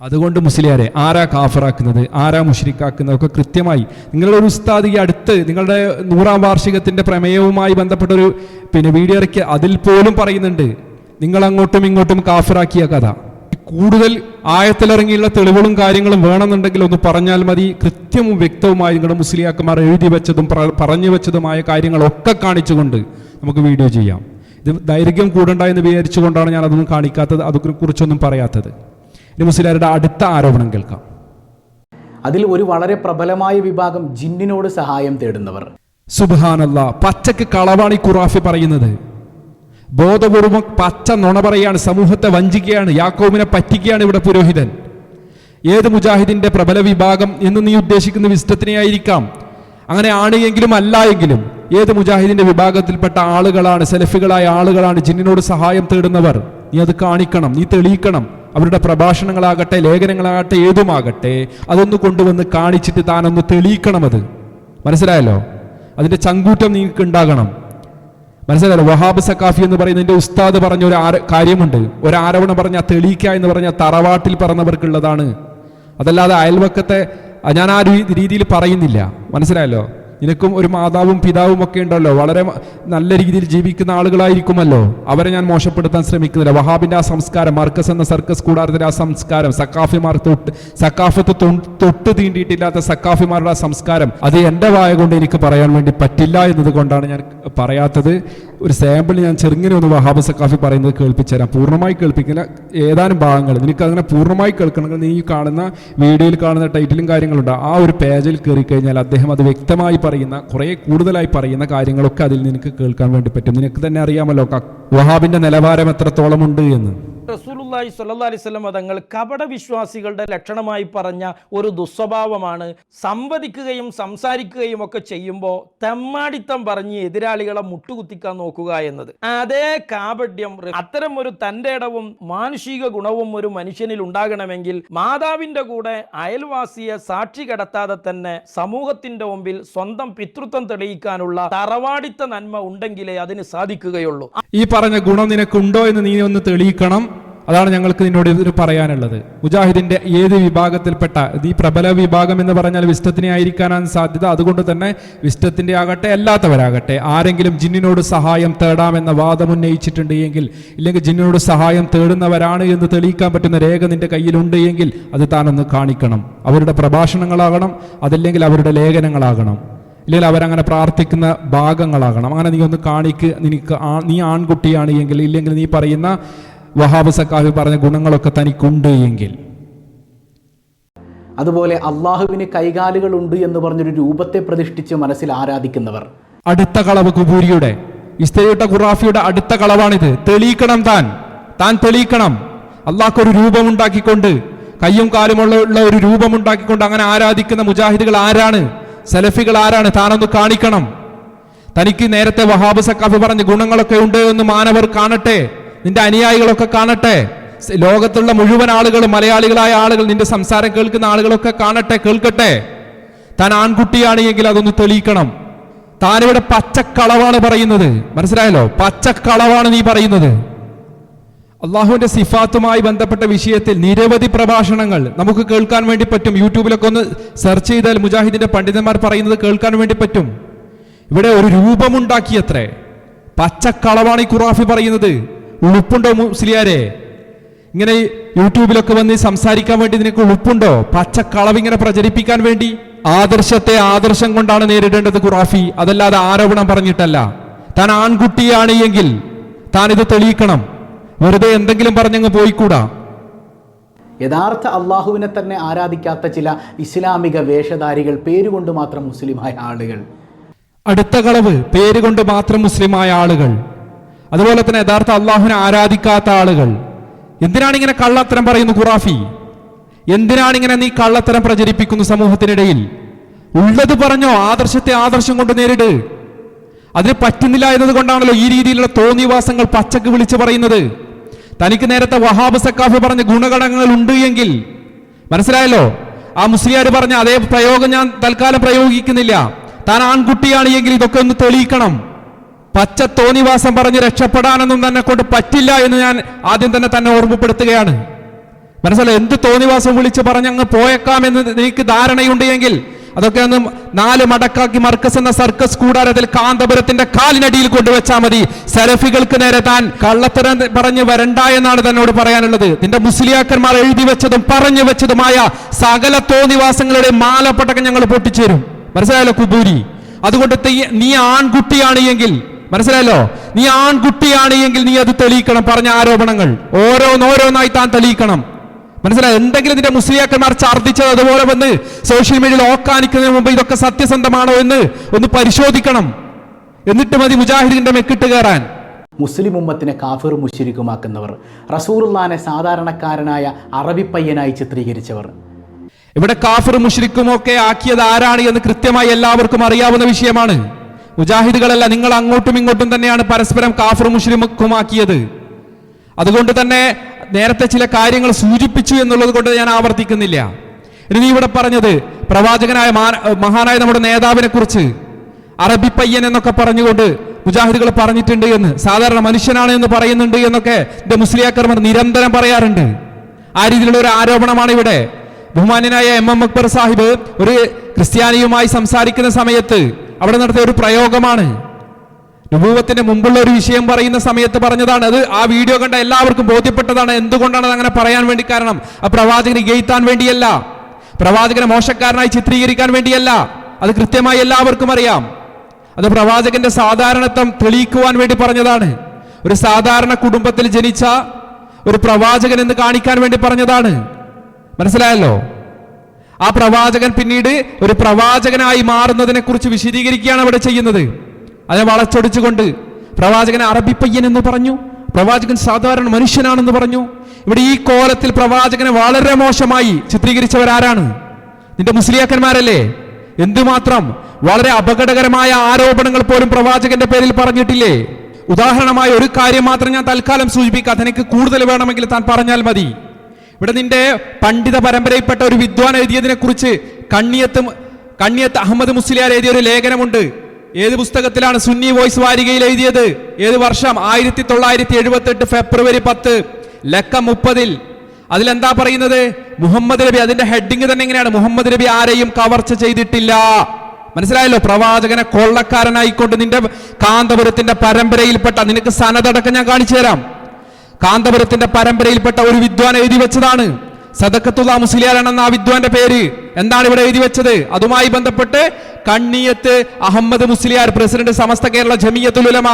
അതുകൊണ്ട് മുസ്ലിയാരെ ആരാ കാഫറാക്കുന്നത്? ആരാ മുഷ്രിക്കാക്കുന്നത്? ഒക്കെ കൃത്യമായി. നിങ്ങളുടെ ഒരു ഉസ്താദ് ഈ അടുത്ത് നിങ്ങളുടെ നൂറാം വാർഷികത്തിന്റെ പ്രമേയവുമായി ബന്ധപ്പെട്ട ഒരു പിന്നെ വീഡിയോ ഇറക്കി അതിൽ പോലും പറയുന്നുണ്ട്. നിങ്ങൾ അങ്ങോട്ടും ഇങ്ങോട്ടും കാഫറാക്കിയ കഥ. കൂടുതൽ ആയത്തിലിറങ്ങിയുള്ള തെളിവുകളും കാര്യങ്ങളും വേണമെന്നുണ്ടെങ്കിൽ ഒന്ന് പറഞ്ഞാൽ മതി. കൃത്യവും വ്യക്തവുമായി നിങ്ങളുടെ മുസ്ലിയാക്കന്മാർ എഴുതി വെച്ചതും പറഞ്ഞു വെച്ചതുമായ കാര്യങ്ങളൊക്കെ കാണിച്ചുകൊണ്ട് നമുക്ക് വീഡിയോ ചെയ്യാം. ഇത് ദൈർഘ്യം കൂടണ്ട എന്ന് വിചാരിച്ചുകൊണ്ടാണ് ഞാൻ അതൊന്നും കാണിക്കാത്തത് അതിനെക്കുറിച്ചൊന്നും പറയാത്തത്. ഇനി മുസ്ലിയാരുടെ അടുത്ത ആരോപണം കേൾക്കാം. അതിൽ ഒരു വളരെ പ്രബലമായ വിഭാഗം ജിന്നിനോട് സഹായം തേടുന്നവർ. സുബാനല്ല പച്ചക്ക് കളവാണ് ഈ ഖുറാഫി പറയുന്നത്. ബോധപൂർവം പച്ച നുണ പറയാണ് സമൂഹത്തെ വഞ്ചിക്കുകയാണ് യാക്കോബിനെ പറ്റിക്കുകയാണ് ഇവിടെ പുരോഹിതൻ. ഏത് മുജാഹിദിന്റെ പ്രബല വിഭാഗം എന്ന് നീ ഉദ്ദേശിക്കുന്ന വിസ്റ്റത്തിനെ ആയിരിക്കാം. അങ്ങനെ ആണ് എങ്കിലും അല്ല എങ്കിലും ഏത് മുജാഹിദിന്റെ വിഭാഗത്തിൽപ്പെട്ട ആളുകളാണ് സെലഫികളായ ആളുകളാണ് ജിന്നിനോട് സഹായം തേടുന്നവർ നീ അത് കാണിക്കണം നീ തെളിയിക്കണം. അവരുടെ പ്രഭാഷണങ്ങളാകട്ടെ ലേഖനങ്ങളാകട്ടെ ഏതുമാകട്ടെ അതൊന്ന് കൊണ്ടുവന്ന് കാണിച്ചിട്ട് താനൊന്ന് തെളിയിക്കണം അത്. മനസ്സിലായല്ലോ? അതിന്റെ ചങ്കൂറ്റം നിങ്ങൾക്ക് ഉണ്ടാകണം. മനസ്സിലായല്ലോ വഹാബ് സക്കാഫി എന്ന് പറയുന്ന എന്റെ ഉസ്താദ് പറഞ്ഞ ഒരു ആര കാര്യമുണ്ട്. ഒരു ആരോപണം പറഞ്ഞ തെളിയിക്ക എന്ന് പറഞ്ഞ തറവാട്ടിൽ പറഞ്ഞവർക്കുള്ളതാണ്. അതല്ലാതെ അയൽവക്കത്തെ ഞാൻ ആ രീതിയിൽ പറയുന്നില്ല. മനസ്സിലായല്ലോ? നിനക്കും ഒരു മാതാവും പിതാവും ഒക്കെ ഉണ്ടല്ലോ. വളരെ നല്ല രീതിയിൽ ജീവിക്കുന്ന ആളുകളായിരിക്കുമല്ലോ. അവരെ ഞാൻ മോശപ്പെടുത്താൻ ശ്രമിക്കുന്നില്ല. വഹാബിന്റെ ആ സംസ്കാരം മർക്കസ് എന്ന സർക്കസ് കൂടാരത്തിന്റെ ആ സംസ്കാരം സക്കാഫിമാർ തൊട്ട് സക്കാഫത്ത് തൊട്ട് തീണ്ടിയിട്ടില്ലാത്ത സക്കാഫിമാരുടെ ആ സംസ്കാരം അത് എന്റെ വായ കൊണ്ട് എനിക്ക് പറയാൻ വേണ്ടി പറ്റില്ല എന്നതുകൊണ്ടാണ് ഞാൻ പറയാത്തത്. ഒരു സാമ്പിൾ ഞാൻ ചെറുങ്ങനെ ഒന്ന് വഹാബ് സക്കാഫി പറയുന്നത് കേൾപ്പിച്ചുതരാം. പൂർണമായി കേൾപ്പിക്കില്ല ഏതാനും ഭാഗങ്ങൾ. നിനക്ക് അങ്ങനെ പൂർണമായി കേൾക്കണമെങ്കിൽ നീ കാണുന്ന വീഡിയോയിൽ കാണുന്ന ടൈറ്റിലും കാര്യങ്ങളുണ്ട്. ആ ഒരു പേജിൽ കയറി കഴിഞ്ഞാൽ അദ്ദേഹം അത് വ്യക്തമായി പറയുന്ന കുറേ കൂടുതലായി പറയുന്ന കാര്യങ്ങളൊക്കെ അതിൽ നിനക്ക് കേൾക്കാൻ വേണ്ടി പറ്റും. നിനക്ക് തന്നെ അറിയാമല്ലോ വഹാബിന്റെ നിലവാരം എത്രത്തോളം ഉണ്ട് എന്ന്. റസൂലുള്ളാഹി സ്വല്ലല്ലാഹി അലൈഹി വസല്ലം തങ്ങൾ കപട വിശ്വാസികളുടെ ലക്ഷണമായി പറഞ്ഞ ഒരു ദുസ്വഭാവമാണ്. സംവദിക്കുകയും സംസാരിക്കുകയും ഒക്കെ ചെയ്യുമ്പോൾ തെമ്മാടിത്തം പറഞ്ഞ് എതിരാളികളെ മുട്ടുകുത്തിക്കാൻ നോക്കുക എന്നത്. അതേ കാപട്യം അത്തരം ഒരു തന്റെ ഇടവും മാനുഷിക ഗുണവും ഒരു മനുഷ്യനിൽ ഉണ്ടാകണമെങ്കിൽ മാതാവിന്റെ കൂടെ അയൽവാസിയെ സാക്ഷി കടത്താതെ തന്നെ സമൂഹത്തിന്റെ മുമ്പിൽ സ്വന്തം പിതൃത്വം തെളിയിക്കാനുള്ള തറവാടിത്ത നന്മ ഉണ്ടെങ്കിലേ അതിന് സാധിക്കുകയുള്ളൂ. ഈ പറഞ്ഞ ഗുണം നിനക്കുണ്ടോ എന്ന് നീ ഒന്ന് തെളിയിക്കണം. അതാണ് ഞങ്ങൾക്ക് നിന്നോട് ഇതിന് പറയാനുള്ളത്. മുജാഹിദിന്റെ ഏത് വിഭാഗത്തിൽപ്പെട്ട ഈ പ്രബല വിഭാഗം എന്ന് പറഞ്ഞാൽ വിസ്റ്റത്തിനെ ആയിരിക്കാനാണ് സാധ്യത. അതുകൊണ്ട് തന്നെ വിസ്റ്റത്തിന്റെ ആകട്ടെ അല്ലാത്തവരാകട്ടെ ആരെങ്കിലും ജിന്നിനോട് സഹായം തേടാമെന്ന വാദം ഉന്നയിച്ചിട്ടുണ്ട് എങ്കിൽ ഇല്ലെങ്കിൽ ജിന്നിനോട് സഹായം തേടുന്നവരാണ് എന്ന് തെളിയിക്കാൻ പറ്റുന്ന രേഖ നിന്റെ കയ്യിലുണ്ട് എങ്കിൽ അത് താനൊന്ന് കാണിക്കണം. അവരുടെ പ്രഭാഷണങ്ങളാകണം അതല്ലെങ്കിൽ അവരുടെ ലേഖനങ്ങളാകണം. ഇല്ലെങ്കിൽ അവരങ്ങനെ പ്രാർത്ഥിക്കുന്ന ഭാഗങ്ങളാകണം. അങ്ങനെ നീ ഒന്ന് കാണിക്ക് നിനക്ക് നീ ആൺകുട്ടിയാണ് എങ്കിൽ ഇല്ലെങ്കിൽ നീ പറയുന്ന വഹാബ് സക്കാഫി പറഞ്ഞ ഗുണങ്ങളൊക്കെ തനിക്കുണ്ട് എങ്കിൽ. അതുപോലെ അള്ളാഹുവിന് കൈകാലുകളുണ്ട് എന്ന് പറഞ്ഞൊരു രൂപത്തെ പ്രതിഷ്ഠിച്ച് മനസ്സിൽ ആരാധിക്കുന്നവർ. അടുത്ത കളവ് കുബൂരിയുടെ ഇസ്തരിട്ട ഖുറാഫിയുടെ അടുത്ത കളവാണിത്. തെളിയിക്കണം താൻ. താൻ തെളിയിക്കണം. അള്ളാഹ്ക്ക് ഒരു രൂപമുണ്ടാക്കിക്കൊണ്ട് കയ്യും കാലുമുള്ള ഉള്ള ഒരു രൂപമുണ്ടാക്കിക്കൊണ്ട് അങ്ങനെ ആരാധിക്കുന്ന മുജാഹിദുകൾ ആരാണ്? സലഫികൾ ആരാണ്? താനൊന്ന് കാണിക്കണം. തനിക്ക് നേരത്തെ വഹാബ് സക്കാഫി പറഞ്ഞ ഗുണങ്ങളൊക്കെ ഉണ്ട് എന്ന് മാനവർ കാണട്ടെ. നിന്റെ അനുയായികളൊക്കെ കാണട്ടെ. ലോകത്തുള്ള മുഴുവൻ ആളുകളും മലയാളികളായ ആളുകൾ നിന്റെ സംസാരം കേൾക്കുന്ന ആളുകളൊക്കെ കാണട്ടെ കേൾക്കട്ടെ. താൻ ആൺകുട്ടിയാണ് എങ്കിൽ അതൊന്ന് തെളിയിക്കണം. താനിവിടെ പച്ചക്കളവാണ് പറയുന്നത്. മനസ്സിലായല്ലോ? പച്ചക്കളവാണ് നീ പറയുന്നത്. അള്ളാഹുവിന്റെ സിഫാത്തുമായി ബന്ധപ്പെട്ട വിഷയത്തിൽ നിരവധി പ്രഭാഷണങ്ങൾ നമുക്ക് കേൾക്കാൻ വേണ്ടി പറ്റും. യൂട്യൂബിലൊക്കെ ഒന്ന് സെർച്ച് ചെയ്താൽ മുജാഹിദിന്റെ പണ്ഡിതന്മാർ പറയുന്നത് കേൾക്കാൻ വേണ്ടി പറ്റും. ഇവിടെ ഒരു രൂപമുണ്ടാക്കിയത്രേ. പച്ചക്കളവാണ് ഈ ഖുറാഫി പറയുന്നത്. ഉളുപ്പുണ്ടോ മുസ്ലിയാരെ? ഇങ്ങനെ യൂട്യൂബിലൊക്കെ വന്ന് സംസാരിക്കാൻ വേണ്ടി നിനക്ക് ഉളുപ്പുണ്ടോ? പച്ചക്കളവ് ഇങ്ങനെ പ്രചരിപ്പിക്കാൻ വേണ്ടി? ആദർശത്തെ ആദർശം കൊണ്ടാണ് നേരിടേണ്ടത് ഖുറാഫി. അതല്ലാതെ ആരോപണം പറഞ്ഞിട്ടല്ല. താൻ ആൺകുട്ടിയാണ് എങ്കിൽ താൻ ഇത് തെളിയിക്കണം. വെറുതെ എന്തെങ്കിലും പറഞ്ഞങ്ങ് പോയിക്കൂടാ. യഥാർത്ഥ അള്ളാഹുവിനെ തന്നെ ആരാധിക്കാത്ത ചില ഇസ്ലാമിക വേഷധാരികൾ പേരുകൊണ്ട് മാത്രം മുസ്ലിമായ ആളുകൾ. അടുത്ത കളവ് പേരുകൊണ്ട് മാത്രം മുസ്ലിമായ ആളുകൾ. അതുപോലെ തന്നെ യഥാർത്ഥ അള്ളാഹുവിനെ ആരാധിക്കാത്ത ആളുകൾ. എന്തിനാണ് ഇങ്ങനെ കള്ളത്തരം പറയുന്നു ഖുറാഫി? എന്തിനാണ് ഇങ്ങനെ നീ കള്ളത്തരം പ്രചരിപ്പിക്കുന്നു സമൂഹത്തിനിടയിൽ? ഉള്ളത് പറഞ്ഞോ ആദർശത്തെ ആദർശം കൊണ്ട് നേരിട്. അതിന് പറ്റുന്നില്ല എന്നതുകൊണ്ടാണല്ലോ ഈ രീതിയിലുള്ള തോന്നിവാസങ്ങൾ പച്ചക്ക് വിളിച്ചു പറയുന്നത്. തനിക്ക് നേരത്തെ വഹാബ് സക്കാഫ് പറഞ്ഞ ഗുണഘടകങ്ങൾ ഉണ്ട് എങ്കിൽ മനസ്സിലായല്ലോ? ആ മുസ്ലിയാർ പറഞ്ഞ അതേ പ്രയോഗം ഞാൻ തൽക്കാലം പ്രയോഗിക്കുന്നില്ല. താൻ ആൺകുട്ടിയാണ് എങ്കിൽ ഇതൊക്കെ ഒന്ന് തെളിയിക്കണം. പച്ച തോന്നിവാസം പറഞ്ഞ് രക്ഷപ്പെടാനൊന്നും തന്നെ കൊണ്ട് പറ്റില്ല എന്ന് ഞാൻ ആദ്യം തന്നെ തന്നെ ഓർമ്മപ്പെടുത്തുകയാണ്. മനസ്സിലായി? എന്ത് തോന്നിവാസം വിളിച്ച് പറഞ്ഞ് അങ്ങ് പോയേക്കാം എന്ന് നിനക്ക് ധാരണയുണ്ട് എങ്കിൽ അതൊക്കെ ഒന്ന് നാല് മടക്കാക്കി മർക്കസ് എന്ന സർക്കസ് കൂടാരത്തിൽ കാന്തപുരത്തിന്റെ കാലിനടിയിൽ കൊണ്ടുവച്ചാൽ മതി. സെലഫികൾക്ക് നേരെ താൻ കള്ളത്തരം പറഞ്ഞ് വരണ്ട എന്നാണ് തന്നോട് പറയാനുള്ളത്. നിന്റെ മുസ്ലിയാക്കന്മാർ എഴുതി വെച്ചതും പറഞ്ഞു വെച്ചതുമായ സകല തോന്നിവാസങ്ങളുടെ മാലപ്പട്ടക്കം ഞങ്ങൾ പൊട്ടിച്ചേരും. മനസ്സിലായല്ലോ കുബൂരി? അതുകൊണ്ട് നീ ആൺകുട്ടിയാണ് എങ്കിൽ മനസ്സിലായല്ലോ? നീ ആൺകുട്ടിയാണ് എങ്കിൽ നീ അത് തെളിയിക്കണം പറഞ്ഞ ആരോപണങ്ങൾ. ഓരോന്നോരോന്നായി താൻ തെളിയിക്കണം. മനസ്സിലായി? എന്തെങ്കിലും നിന്റെ മുസ്ലിയാക്കന്മാർ ഛർദ്ദിച്ചത് അതുപോലെ വന്ന് സോഷ്യൽ മീഡിയയിൽ ഓക്കാനിക്കുന്നതിന് മുമ്പ് ഇതൊക്കെ സത്യസന്ധമാണോ എന്ന് ഒന്ന് പരിശോധിക്കണം. എന്നിട്ട് മതി മുജാഹിദിന്റെ മെക്കിട്ട് കയറാൻ. മുസ്ലിം ഉമ്മത്തിനെ കാഫിർ മുഷിരിക്കുമാക്കുന്നവർ റസൂറുല്ലാനെ സാധാരണക്കാരനായ അറബി പയ്യനായി ചിത്രീകരിച്ചവർ. ഇവിടെ കാഫിർ മുഷിരിക്കുമൊക്കെ ആക്കിയത് ആരാണ് എന്ന് കൃത്യമായി എല്ലാവർക്കും അറിയാവുന്ന വിഷയമാണ്. മുജാഹിദുകളല്ല നിങ്ങൾ അങ്ങോട്ടും ഇങ്ങോട്ടും തന്നെയാണ് പരസ്പരം കാഫിർ മുഷ്രിമുക്കുമാക്കിയത് അതുകൊണ്ട് തന്നെ നേരത്തെ ചില കാര്യങ്ങൾ സൂചിപ്പിച്ചു എന്നുള്ളത് കൊണ്ട് ഞാൻ ആവർത്തിക്കുന്നില്ല. ഇനി നീ ഇവിടെ പറഞ്ഞത് പ്രവാചകനായ മഹാനായ നമ്മുടെ നേതാവിനെ കുറിച്ച് അറബി പയ്യൻ എന്നൊക്കെ പറഞ്ഞുകൊണ്ട് മുജാഹിദുകൾ പറഞ്ഞിട്ടുണ്ട് എന്ന് സാധാരണ മനുഷ്യനാണ് എന്ന് പറയുന്നുണ്ട് എന്നൊക്കെ എന്റെ മുസ്ലിയാക്കർമാർ നിരന്തരം പറയാറുണ്ട്. ആ രീതിയിലുള്ള ഒരു ആരോപണമാണ് ഇവിടെ. ബഹുമാന്യനായ എം എം അക്ബർ സാഹിബ് ഒരു ക്രിസ്ത്യാനിയുമായി സംസാരിക്കുന്ന സമയത്ത് അവിടെ നടത്തിയ ഒരു പ്രയോഗമാണ്. നുപൂവത്തിന്റെ മുമ്പുള്ള ഒരു വിഷയം പറയുന്ന സമയത്ത് പറഞ്ഞതാണ് അത് ആ വീഡിയോ കണ്ട എല്ലാവർക്കും ബോധ്യപ്പെട്ടതാണ്. എന്തുകൊണ്ടാണ് അങ്ങനെ പറയാൻ വേണ്ടി കാരണം? ആ പ്രവാചകനെ ഗെയ്ത്താൻ വേണ്ടിയല്ല. പ്രവാചകനെ മോശക്കാരനായി ചിത്രീകരിക്കാൻ വേണ്ടിയല്ല. അത് കൃത്യമായി എല്ലാവർക്കും അറിയാം. അത് പ്രവാചകന്റെ സാധാരണത്വം തെളിയിക്കുവാൻ വേണ്ടി പറഞ്ഞതാണ്. ഒരു സാധാരണ കുടുംബത്തിൽ ജനിച്ച ഒരു പ്രവാചകൻ എന്ന് കാണിക്കാൻ വേണ്ടി പറഞ്ഞതാണ്. മനസ്സിലായല്ലോ? ആ പ്രവാചകൻ പിന്നീട് ഒരു പ്രവാചകനായി മാറുന്നതിനെ കുറിച്ച് വിശദീകരിക്കുകയാണ് അവിടെ ചെയ്യുന്നത്. അതിനെ വളച്ചൊടിച്ചുകൊണ്ട് പ്രവാചകൻ അറബിപ്പയ്യൻ പയ്യൻ എന്ന് പറഞ്ഞു. പ്രവാചകൻ സാധാരണ മനുഷ്യനാണെന്ന് പറഞ്ഞു. ഇവിടെ ഈ കോലത്തിൽ പ്രവാചകനെ വളരെ മോശമായി ചിത്രീകരിച്ചവരാരാണ്? നിന്റെ മുസ്ലിയാക്കന്മാരല്ലേ? എന്തുമാത്രം വളരെ അപകടകരമായ ആരോപണങ്ങൾ പോലും പ്രവാചകന്റെ പേരിൽ പറഞ്ഞിട്ടില്ലേ? ഉദാഹരണമായ ഒരു കാര്യം മാത്രം ഞാൻ തൽക്കാലം സൂചിപ്പിക്കാം. അതെനിക്ക് കൂടുതൽ വേണമെങ്കിൽ താൻ പറഞ്ഞാൽ മതി. ഇവിടെ നിന്റെ പണ്ഡിത പരമ്പരയിൽപ്പെട്ട ഒരു വിദ്വാൻ എഴുതിയതിനെ കുറിച്ച് കണ്ണിയത്ത് കണ്ണിയത്ത് അഹമ്മദ് മുസ്ലിയാർ എഴുതിയ ഒരു ലേഖനമുണ്ട്. ഏത് പുസ്തകത്തിലാണ് സുന്നി വോയിസ് വാരികയിൽ എഴുതിയത്? ഏത് വർഷം? ആയിരത്തി തൊള്ളായിരത്തി എഴുപത്തി എട്ട് ഫെബ്രുവരി പത്ത് ലക്കം മുപ്പതിൽ. അതിലെന്താ പറയുന്നത്? മുഹമ്മദ് നബി അതിന്റെ ഹെഡിങ് തന്നെ എങ്ങനെയാണ്? മുഹമ്മദ് നബി ആരെയും കവർച്ച ചെയ്തിട്ടില്ല. മനസ്സിലായല്ലോ? പ്രവാചകനെ കൊള്ളക്കാരനായിക്കൊണ്ട് നിന്റെ കാന്തപുരത്തിന്റെ പരമ്പരയിൽപ്പെട്ട നിനക്ക് സനതടക്കം ഞാൻ കാണിച്ചു തരാം. കാന്തപുരത്തിന്റെ പരമ്പരയിൽപ്പെട്ട ഒരു വിദ്വാൻ എഴുതി വെച്ചതാണ്. സദക്കത്തുള്ള മുസ്ലിയാരാണെന്ന ആ വിദ്വാന്റെ പേര്. എന്താണ് ഇവിടെ എഴുതി വെച്ചത്? അതുമായി ബന്ധപ്പെട്ട് കണ്ണിയത്ത് അഹമ്മദ് മുസ്ലിയാർ പ്രസിഡന്റ് സമസ്ത കേരള ജമിയത്തുൽ ഉലമ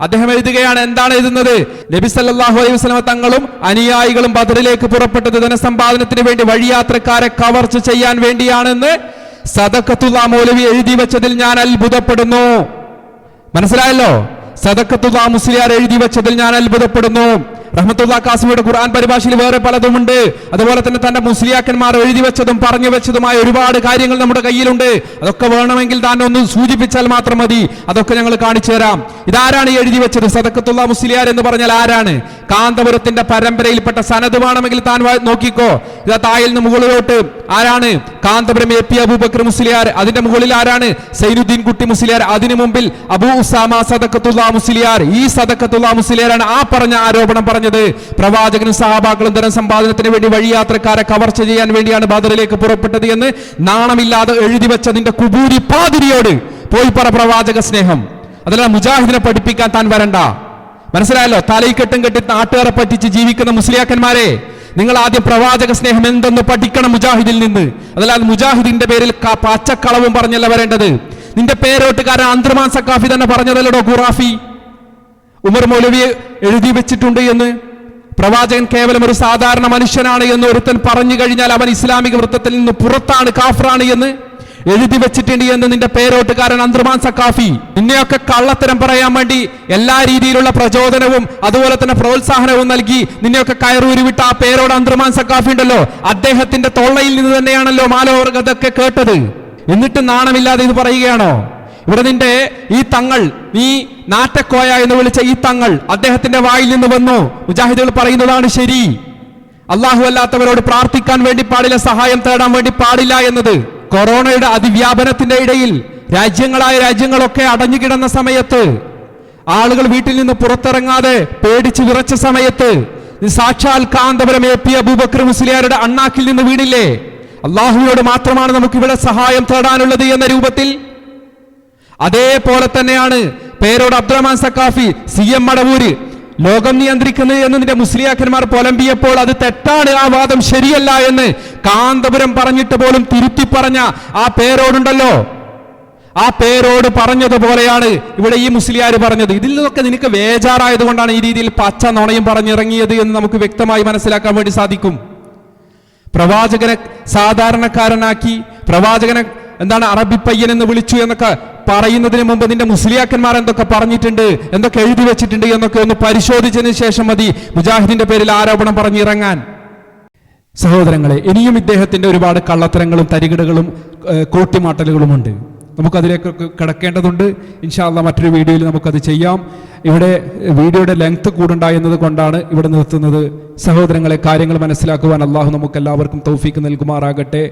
അദ്ദേഹം എഴുതുകയാണ് എന്താണ് എഴുതുന്നത്? നബി സല്ലാഹു അലൈഹി വസ്ലമ തങ്ങളും അനുയായികളും ബദറിലേക്ക് പുറപ്പെട്ടത് ധനസമ്പാദനത്തിന് വേണ്ടി വഴിയാത്രക്കാരെ കവർച്ച ചെയ്യാൻ വേണ്ടിയാണെന്ന് സദക്കത്തുള്ള മൗലവി എഴുതി വെച്ചതിൽ ഞാൻ അത്ഭുതപ്പെടുന്നു. മനസ്സിലായല്ലോ? സദക്കത്തുള്ള മുസ്ലിയാർ എഴുതി വെച്ചതിൽ ഞാൻ അത്ഭുതപ്പെടുന്നു. റഹ്മത്തുള്ള കാസിമിയുടെ ഖുർആൻ പരിഭാഷയിൽ വേറെ പലതുമുണ്ട്. അതുപോലെ തന്നെ തന്റെ മുസ്ലിയാക്കന്മാർ എഴുതി വെച്ചതും പറഞ്ഞു വെച്ചതുമായ ഒരുപാട് കാര്യങ്ങൾ നമ്മുടെ കയ്യിലുണ്ട്. അതൊക്കെ വേണമെങ്കിൽ താൻ ഒന്ന് സൂചിപ്പിച്ചാൽ മാത്രം മതി. അതൊക്കെ ഞങ്ങൾ കാണിച്ചു തരാം. ഇതാരാണ് എഴുതി വെച്ചത്? സദക്കത്തുള്ള മുസ്ലിയാർ എന്ന് പറഞ്ഞാൽ ആരാണ്? കാന്തപുരത്തിന്റെ പരമ്പരയിൽപ്പെട്ട സനത് വേണമെങ്കിൽ താൻ നോക്കിക്കോ. ഇതാ തായിൽ നിന്ന് മുകളിലോട്ട്. ആരാണ്? Kanthapuram A P Aboobacker Musliyar. അതിന്റെ മുകളിൽ ആരാണ്? സൈനുദ്ദീൻ കുട്ടി മുസ്ലിയാർ. അതിനു മുമ്പിൽ അബൂ ഉസാമ സദക്കത്തുള്ള മുസ്ലിയാർ. ഈ സദക്കത്തുള്ള മുസ്ലിയാരാണ് ആ പറഞ്ഞ ആരോപണം പറഞ്ഞത്. പ്രവാചകനും സഹാബാക്കളും ധനം സമ്പാദനത്തിന് വേണ്ടി വഴിയാത്രക്കാരെ കവർച്ച ചെയ്യാൻ വേണ്ടിയാണ് ബദറിലേക്ക് പുറപ്പെട്ടത് എന്ന് നാണമില്ലാതെ എഴുതി വെച്ച നിന്റെ കുബൂരി പാതിരിയോട് പോയി പറ പ്രവാചക സ്നേഹം. അതല്ല മുജാഹിദിനെ പഠിപ്പിക്കാൻ താൻ വരണ്ട. മനസ്സിലായല്ലോ? തലയിക്കെട്ടും കെട്ടി നാട്ടുകാരെ പറ്റിച്ച് ജീവിക്കുന്ന മുസ്ലിയാക്കന്മാരെ നിങ്ങൾ ആദ്യം പ്രവാചക സ്നേഹം എന്തെന്ന് പഠിക്കണം മുജാഹിദിൽ നിന്ന്. അതല്ലാതെ മുജാഹിദിന്റെ പേരിൽ പച്ചക്കളവും പറഞ്ഞല്ല വരേണ്ടത്. നിന്റെ പേരോട്ടുകാരൻ അന്ത്രമാൻ സക്കാഫി തന്നെ പറഞ്ഞതല്ലോ ഖുറാഫി? ഉമർ മൗലവി എഴുതി വെച്ചിട്ടുണ്ട് എന്ന്. പ്രവാചകൻ കേവലം ഒരു സാധാരണ മനുഷ്യനാണ് എന്ന് ഒരുത്തൻ പറഞ്ഞു കഴിഞ്ഞാൽ അവൻ ഇസ്ലാമിക വൃത്തത്തിൽ നിന്ന് പുറത്താണ് കാഫറാണ് എന്ന് എഴുതി വെച്ചിട്ടുണ്ട് എന്ന് നിന്റെ പേരോട്ടുകാരൻ അന്ത്രമാൻ സക്കാഫി നിന്നെയൊക്കെ കള്ളത്തരം പറയാൻ വേണ്ടി എല്ലാ രീതിയിലുള്ള പ്രചോദനവും അതുപോലെ തന്നെ പ്രോത്സാഹനവും നൽകി നിന്നെയൊക്കെ കയറൂരി വിട്ട ആ പേരോട് അന്ത്രമാൻ സക്കാഫി ഉണ്ടല്ലോ. അദ്ദേഹത്തിന്റെ തൊള്ളയിൽ നിന്ന് തന്നെയാണല്ലോ മാലോവർഗതൊക്കെ കേട്ടത്. എന്നിട്ട് നാണമില്ലാതെ ഇത് പറയുകയാണോ? ഇവിടെ നിന്റെ ഈ തങ്ങൾ നീ നാറ്റക്കോയ എന്ന് വിളിച്ച ഈ തങ്ങൾ അദ്ദേഹത്തിന്റെ വായിൽ നിന്ന് വന്നു. മുജാഹിദുകൾ പറയുന്നതാണ് ശരി. അള്ളാഹു അല്ലാത്തവരോട് പ്രാർത്ഥിക്കാൻ വേണ്ടി പാടില്ല സഹായം തേടാൻ വേണ്ടി പാടില്ല എന്നത്. കൊറോണയുടെ അതിവ്യാപനത്തിന്റെ ഇടയിൽ രാജ്യങ്ങളായ രാജ്യങ്ങളൊക്കെ അടഞ്ഞുകിടന്ന സമയത്ത് ആളുകൾ വീട്ടിൽ നിന്ന് പുറത്തിറങ്ങാതെ പേടിച്ച് വിറച്ച സമയത്ത് സാക്ഷാൽ കാന്തപുരം എ പി അബൂബക്കർ മുസ്ലിയാരുടെ അണ്ണാക്കിൽ നിന്ന് വീണില്ലേ? അള്ളാഹുവിനോട് മാത്രമാണ് നമുക്ക് ഇവിടെ സഹായം തേടാനുള്ളത് എന്ന രൂപത്തിൽ അതേപോലെ തന്നെയാണ് പേരോട് അബ്ദുറഹ്മാൻ സക്കാഫി സി എം മടവൂര്. ലോകം നിയന്ത്രിക്കുന്നത് എന്ന് നിന്റെ മുസ്ലിയാക്കന്മാർ പുലമ്പിയപ്പോൾ അത് തെറ്റാണ് ആ വാദം ശരിയല്ല എന്ന് കാന്തപുരം പറഞ്ഞിട്ട് പോലും തിരുത്തി പറഞ്ഞ ആ പേരോടുണ്ടല്ലോ. ആ പേരോട് പറഞ്ഞതുപോലെയാണ് ഇവിടെ ഈ മുസ്ലിയാർ പറഞ്ഞത്. ഇതിൽ നിന്നൊക്കെ നിനക്ക് വേജാറായത് കൊണ്ടാണ് ഈ രീതിയിൽ പച്ച നുണയും പറഞ്ഞിറങ്ങിയത് എന്ന് നമുക്ക് വ്യക്തമായി മനസ്സിലാക്കാൻ വേണ്ടി സാധിക്കും. പ്രവാചകനെ സാധാരണക്കാരനാക്കി പ്രവാചകനെ എന്താണ് അറബി പയ്യൻ എന്ന് വിളിച്ചു എന്നൊക്കെ പറയുന്നതിന് മുമ്പ് നിന്റെ മുസ്ലിയാക്കന്മാർ എന്തൊക്കെ പറഞ്ഞിട്ടുണ്ട്? എന്തൊക്കെ എഴുതി വെച്ചിട്ടുണ്ട് എന്നൊക്കെ ഒന്ന് പരിശോധിച്ചതിന് ശേഷം മതി. മുജാഹിദിന്റെ പേരിൽ ആരോപണം പറഞ്ഞിറങ്ങാൻ. സഹോദരങ്ങളെ ഇനിയും ഇദ്ദേഹത്തിന്റെ ഒരുപാട് കള്ളത്തരങ്ങളും തരികിടകളും കൂട്ടിമാട്ടലുകളും ഉണ്ട് നമുക്കതിലേക്ക് കിടക്കേണ്ടതുണ്ട്. ഇൻഷാല്ല മറ്റൊരു വീഡിയോയിൽ നമുക്കത് ചെയ്യാം. ഇവിടെ വീഡിയോയുടെ ലെങ്ത് കൂടുണ്ടായെന്നത് കൊണ്ടാണ് ഇവിടെ നിർത്തുന്നത്. സഹോദരങ്ങളെ കാര്യങ്ങൾ മനസ്സിലാക്കുവാൻ അള്ളാഹു നമുക്കെല്ലാവർക്കും തൗഫീക്ക് നൽകുമാറാകട്ടെ.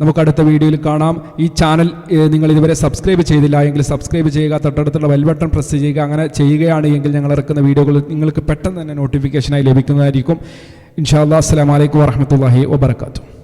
നമുക്ക് അടുത്ത വീഡിയോയിൽ കാണാം. ഈ ചാനൽ നിങ്ങൾ ഇതുവരെ സബ്സ്ക്രൈബ് ചെയ്തില്ല എങ്കിൽ സബ്സ്ക്രൈബ് ചെയ്യുക തൊട്ടടുത്തുള്ള ബെൽ ബട്ടൺ പ്രസ് ചെയ്യുക അങ്ങനെ ചെയ്യുകയാണ് എങ്കിൽ ഞങ്ങൾ ഇറക്കുന്ന വീഡിയോകൾ നിങ്ങൾക്ക് പെട്ടെന്ന് തന്നെ നോട്ടിഫിക്കേഷനായി ലഭിക്കുന്നതായിരിക്കും. ഇൻഷാ അല്ലാ അസ്സലാമു അലൈക്കും വറഹ്മത്തുള്ളാഹി വബറകാതുഹു.